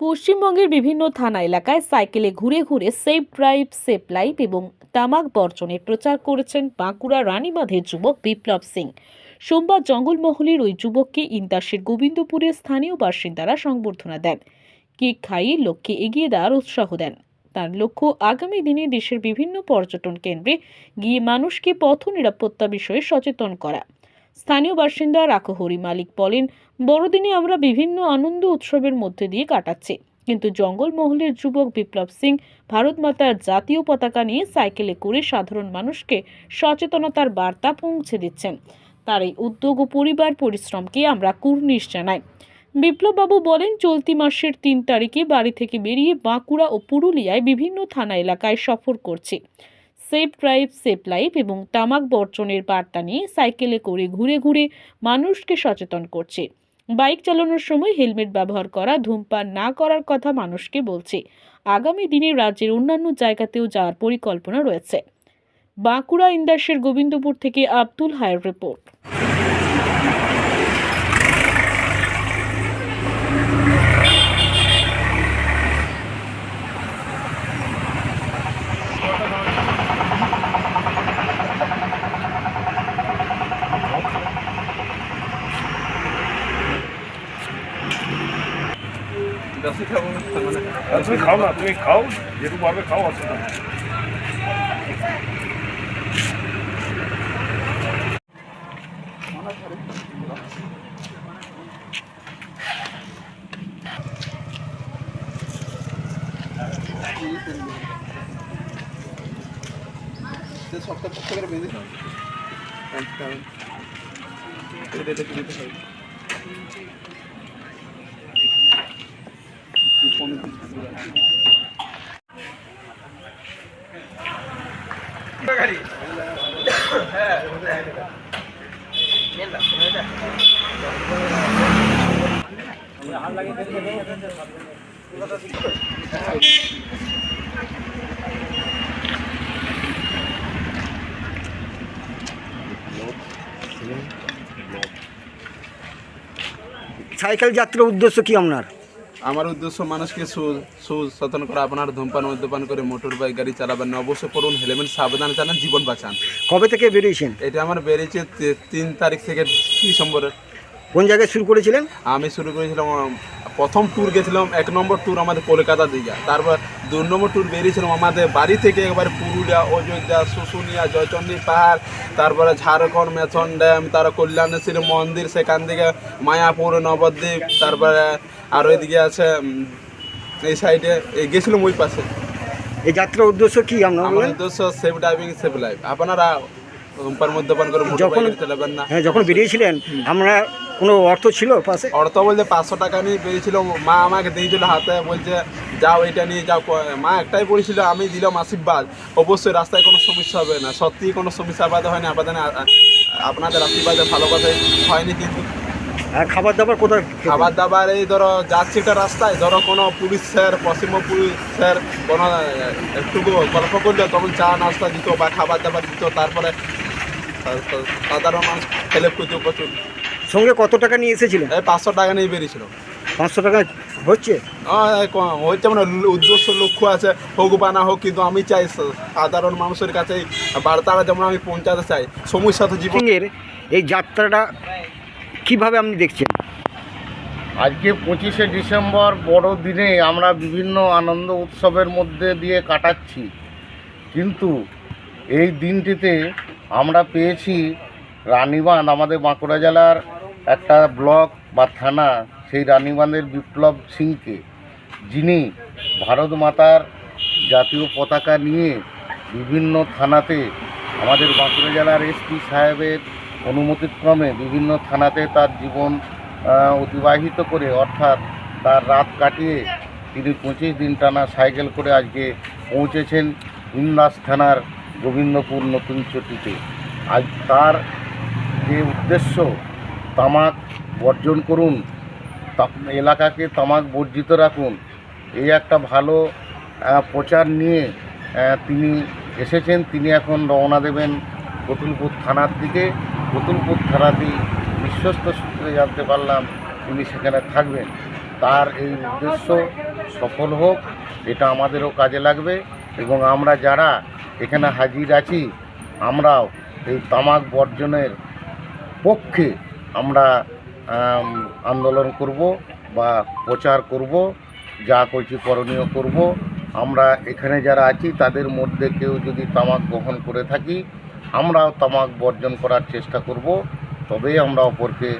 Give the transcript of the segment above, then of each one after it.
পশ্চিমবঙ্গের বিভিন্ন থানা এলাকায় সাইকেলে ঘুরে ঘুরে সেফ ড্রাইভ, সেফ লাইফ এবং তামাক বর্জনের প্রচার করেছেন বাঁকুড়া রানীবাঁধের যুবক বিপ্লব সিং। সোমবার জঙ্গলমহলের ওই যুবককে ইন্দাসের গোবিন্দপুরের স্থানীয় বাসিন্দারা সংবর্ধনা দেন। কেক খাইয়ে লক্ষ্যে এগিয়ে দেওয়ার উৎসাহ দেন। তার লক্ষ্য আগামী দিনে দেশের বিভিন্ন পর্যটন কেন্দ্রে গিয়ে মানুষকে পথ নিরাপত্তা বিষয়ে সচেতন করা। স্থানীয় বাসিন্দা রাখহরি মালিক বলেন, বড়দিনে আমরা বিভিন্ন আনন্দ উৎসবের মধ্যে দিয়ে কাটাচ্ছি। কিন্তু জঙ্গলমহলের যুবক বিপ্লব সিং ভারত মাতার জাতীয় পতাকা নিয়ে সাইকেলে করে সাধারণ মানুষকে সচেতনতার বার্তা পৌঁছে দিচ্ছেন। তার এই উদ্যোগ ও পরিবার পরিশ্রমকে আমরা কুর্নিশ জানাই। বিপ্লববাবু বলেন, চলতি মাসের তিন তারিখে বাড়ি থেকে বেরিয়ে বাঁকুড়া ও পুরুলিয়ায় বিভিন্ন থানা এলাকায় সফর করছি। সেফ ড্রাইভ, সেফ লাইফ এবং তামাক বর্জনের বার্তা নিয়ে সাইকেলে করে ঘুরে ঘুরে মানুষকে সচেতন করছে। বাইক চালানোর সময় হেলমেট ব্যবহার করা, ধূমপান না করার কথা মানুষকে বলছে। আগামী দিনে রাজ্যের অন্যান্য জায়গাতেও যাওয়ার পরিকল্পনা রয়েছে। বাঁকুড়া ইন্দাসের গোবিন্দপুর থেকে আব্দুল হায়ের রিপোর্ট। তুমি খাও না তুমি খাও যেটুকু পারবে খাও অসুবিধা নেই। সপ্তাহ সপ্তাহ করে বেঁধে সাইকেল যাত্রার উদ্দেশ্য কি আপনার? আমার উদ্দেশ্য মানুষকে সু- সচেতন করা আপনার ধূমপান মদ্যপান করে মোটর বাইক গাড়ি চালাবেন না। অবশ্যই করুন হেলমেট সাবধানে চালান জীবন বাঁচান। কবে থেকে বেরিয়েছেন? এটা আমার বেরিয়েছে তি- তিন তারিখ থেকে ডিসেম্বরের। কোন জায়গায় শুরু করেছিলেন? আমি শুরু করেছিলাম প্রথম ট্যুর গেছিলাম এক নম্বর ট্যুর আমাদের কলকাতা দিঘা। তারপর দু নম্বর ট্যুর বেরিয়েছিলাম আমাদের বাড়ি থেকে একবার পুরুলিয়া অযোধ্যা শুশুনিয়া জয়চণ্ডী পাহাড় তারপরে ঝাড়খণ্ড মেথন ড্যাম তার কল্যাণেশ্বরী মন্দির সেখান থেকে মায়াপুর নবদ্বীপ তারপরে আর ওইদিকে আছে এই সাইডে এই গেছিলাম ওই পাশে। এই যাত্রার উদ্দেশ্য কি আমার উদ্দেশ্য সেফ ড্রাইভিং সেফ লাইফ আপনারা ধূমপান মদ্যপান করে যখন- না। হ্যাঁ যখন বেরিয়েছিলেন আমরা কোনো অর্থ ছিল পাশে? অর্থ বলতে পাঁচশো টাকা নিয়ে পেয়েছিল। মা আমাকে দিয়েছিল হাতে বলছে যাও এটা নিয়ে যাও মা একটাই বলেছিল আমি দিলাম আশীর্বাদ। অবশ্যই রাস্তায় কোনো সমস্যা হবে না। সত্যিই কোনো সমস্যা আপাতত হয়নি আপাতত আপনাদের আশীর্বাদে ভালো কথা হয়নি কিন্তু। আর খাবার দাবার কোথায় খাবার দাবার এই ধরো যাচ্ছি একটা রাস্তায় ধরো কোনো পুলিশ স্যার পশ্চিম পুলিশ স্যার কোনো আহ, একটু গল্প করলে তখন চা নাস্তা দিত বা খাবার দাবার দিত তারপরে সাধারণ মানুষ হেল্প করতো প্রচুর। সঙ্গে কত টাকা নিয়ে এসেছিলেন? এই পাঁচশো টাকা নিয়ে বেরিয়েছিল। পাঁচশো টাকা হচ্ছে? হচ্ছে মানে উদ্দেশ্য লক্ষ্য আছে হোক বা না হোক কিন্তু আমি চাই সাধারণ মানুষের কাছে বার্তাটা যেমন আমি পৌঁছাতে চাই সমস্যা তো জীবন সিংয়ের এই যাত্রাটা কীভাবে আপনি দেখছেন? আজকে পঁচিশে ডিসেম্বর বড়দিনে আমরা বিভিন্ন আনন্দ উৎসবের মধ্যে দিয়ে কাটাচ্ছি। কিন্তু এই দিনটিতে আমরা পেয়েছি রানীবাঁধ আমাদের বাঁকুড়া জেলার একটা ব্লক বা থানা সেই রানীবাঁধের বিপ্লব সিংকে, যিনি ভারত মাতার জাতীয় পতাকা নিয়ে বিভিন্ন থানাতে, আমাদের বাঁকুড়া জেলার এসপি সাহেবের অনুমতিক্রমে বিভিন্ন থানাতে তার জীবন অতিবাহিত করে অর্থাৎ তার রাত কাটিয়ে তিনি পঁচিশ দিন টানা সাইকেল করে আজকে পৌঁছেছেন ইন্দাস থানার গোবিন্দপুর নতুন চটিতে। আজ তার যে উদ্দেশ্য তামাক বর্জন করুন এলাকাকে তামাক বর্জিত রাখুন। এই একটা ভালো প্রচার নিয়ে তিনি এসেছেন। তিনি এখন রওনা দেবেন কতুলপুর থানার দিকে। কতুলপুর থানাতেই বিশ্বস্ত সূত্রে জানতে পারলাম তিনি সেখানে থাকবেন। তার এই উদ্দেশ্য সফল হোক, এটা আমাদেরও কাজে লাগবে। এবং আমরা যারা এখানে হাজির আছি, আমরাও এই তামাক বর্জনের পক্ষে আমরা আন্দোলন করব বা প্রচার করব, যা কিছু করণীয় করব। আমরা এখানে যারা আছি, তাদের মধ্যে কেউ যদি তামাক গ্রহণ করে থাকি, আমরাও তামাক বর্জন করার চেষ্টা করব। তবেই আমরা অপরকে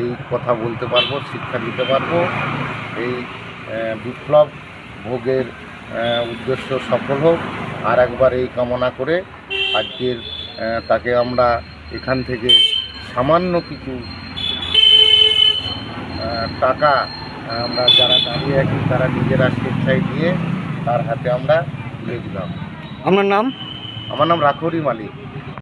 এই কথা বলতে পারব, শিক্ষা দিতে পারব। এই বিপ্লব ভোগের উদ্দেশ্য সফল হোক। আর একবার এই কামনা করে আজকের তাকে আমরা এখান থেকে সামান্য কিছু টাকা আমরা যারা দাঁড়িয়ে আছি তারা নিজেরা স্বেচ্ছায় দিয়ে তার হাতে আমরা তুলে দিলাম। আপনার নাম? আমার নাম রাখরি মালিক।